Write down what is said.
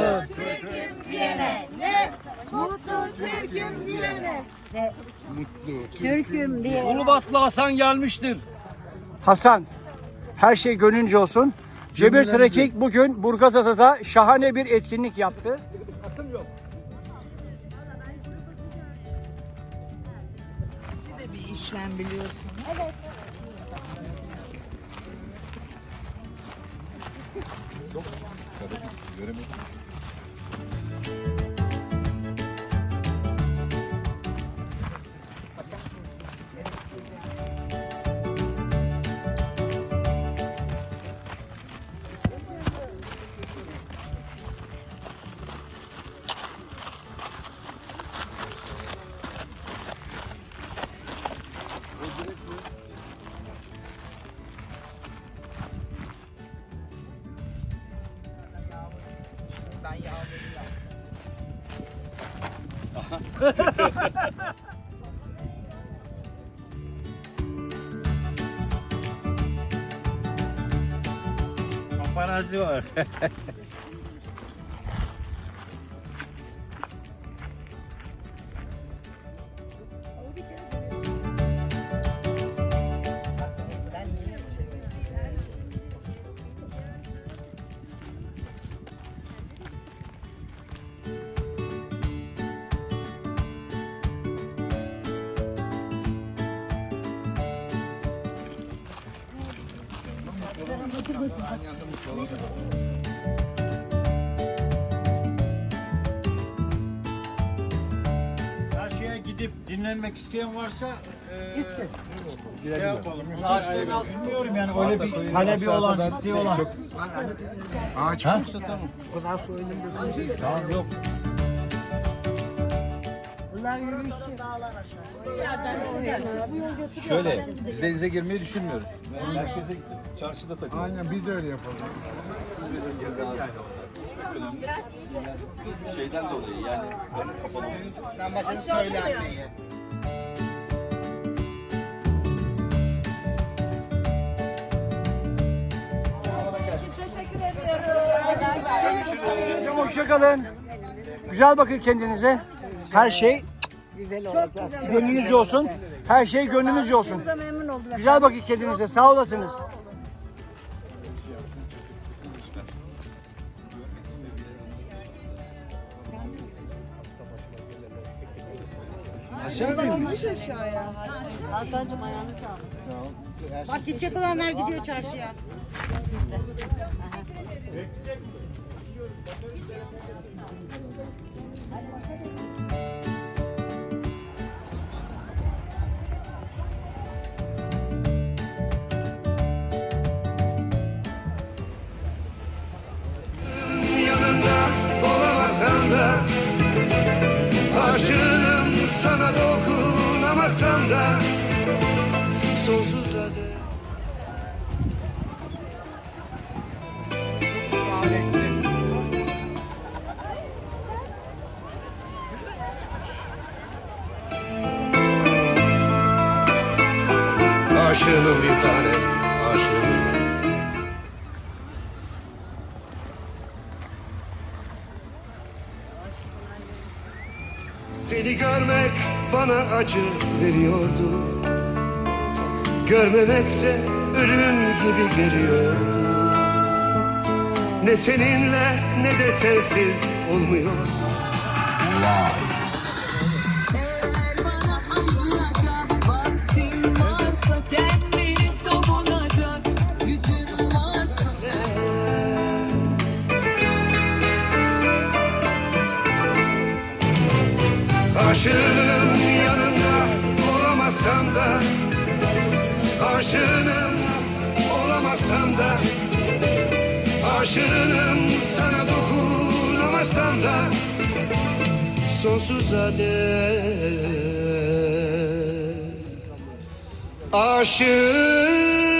Mutlu Türk'üm diyene. Ne? Mutlu Türk'üm diyene. Türk'üm diyene. Ulubatlı Hasan gelmiştir. Hasan, her şey gönlünce olsun. Cebir Trekking bugün Burgazada'da şahane bir etkinlik yaptı. Bir de bir işlem biliyorsun. Paparazzi var. Çarşıya gidip dinlenmek isteyen varsa Gitsin. Şey yapalım. Bilmiyorum yani öyle bir talebi olan, isteği olan. Ağaç yoksa tamam. Kadar su önümde dönecek. Tamam yok. Bunlar yürüyüşçü. Dağlar aşağı. Yerden oraya. Bu yol götürüyor. Şöyle, biz denize girmeyi düşünmüyoruz. Merkeze çarşıda takılıyoruz. Aynen biz de öyle yapalım. Şeyden dolayı yani. Ben başını söyle anneye. Teşekkür ediyorum. Hocam hoşçakalın. Güzel bakın kendinize. Her şey Güzel olacak. gönlünüzce olsun. Her şey gönlünüzce olsun. Memnun oldum. Güzel bakın kendinize. Sağ olasınız. Olmuş aşağıya. Hakan'cığım ayağını sağlık. Bak gidecek olanlar gidiyor çarşıya. yanında dokunamasam da Sonsuza dek. Aşığım bir tane, bana acı veriyordu. Görmemekse ölüm gibi geliyordu Ne seninle ne de sensiz olmuyor. Eğer Aşığım yanında olamasam da Aşığım olamasam da Aşığım sana dokunamasam da Sonsuza dek. Aşığım